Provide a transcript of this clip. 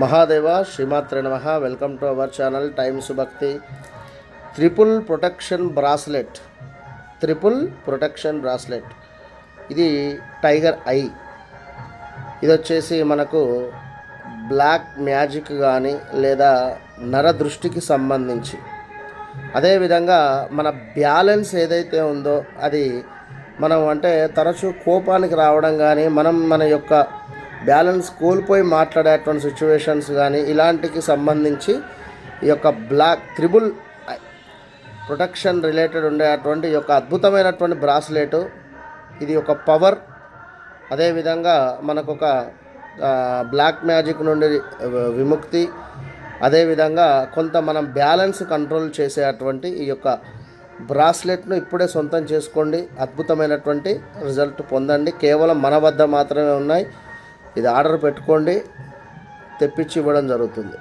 మహాదేవ శ్రీమాత్రి నమ. Welcome to our channel Times Bhakti triple protection bracelet. Triple protection bracelet. ఇది tiger eye. ఇది వచ్చేసి మనకు బ్లాక్ మ్యాజిక్ కానీ లేదా నర దృష్టికి సంబంధించి. అదేవిధంగా మన బ్యాలెన్స్ ఏదైతే ఉందో అది మనం అంటే తరచూ కోపానికి రావడం కానీ మనం మన యొక్క బ్యాలెన్స్ కోల్పోయి మాట్లాడేటువంటి సిచ్యువేషన్స్ కానీ ఇలాంటికి సంబంధించి ఈ యొక్క బ్లాక్ త్రిబుల్ ప్రొటెక్షన్ రిలేటెడ్ ఉండేటువంటి ఈ యొక్క అద్భుతమైనటువంటి బ్రాస్లెట్ ఇది ఒక పవర్. అదేవిధంగా మనకు ఒక బ్లాక్ మ్యాజిక్ నుండి విముక్తి. అదేవిధంగా కొంత మనం బ్యాలెన్స్ కంట్రోల్ చేసేటువంటి ఈ యొక్క బ్రాస్లెట్ను ఇప్పుడే సొంతం చేసుకోండి. అద్భుతమైనటువంటి రిజల్ట్ పొందండి. కేవలం మన వద్ద మాత్రమే ఉన్నాయి. ఇది ఆర్డర్ పెట్టుకోండి తెప్పించి ఇవ్వడం జరుగుతుంది.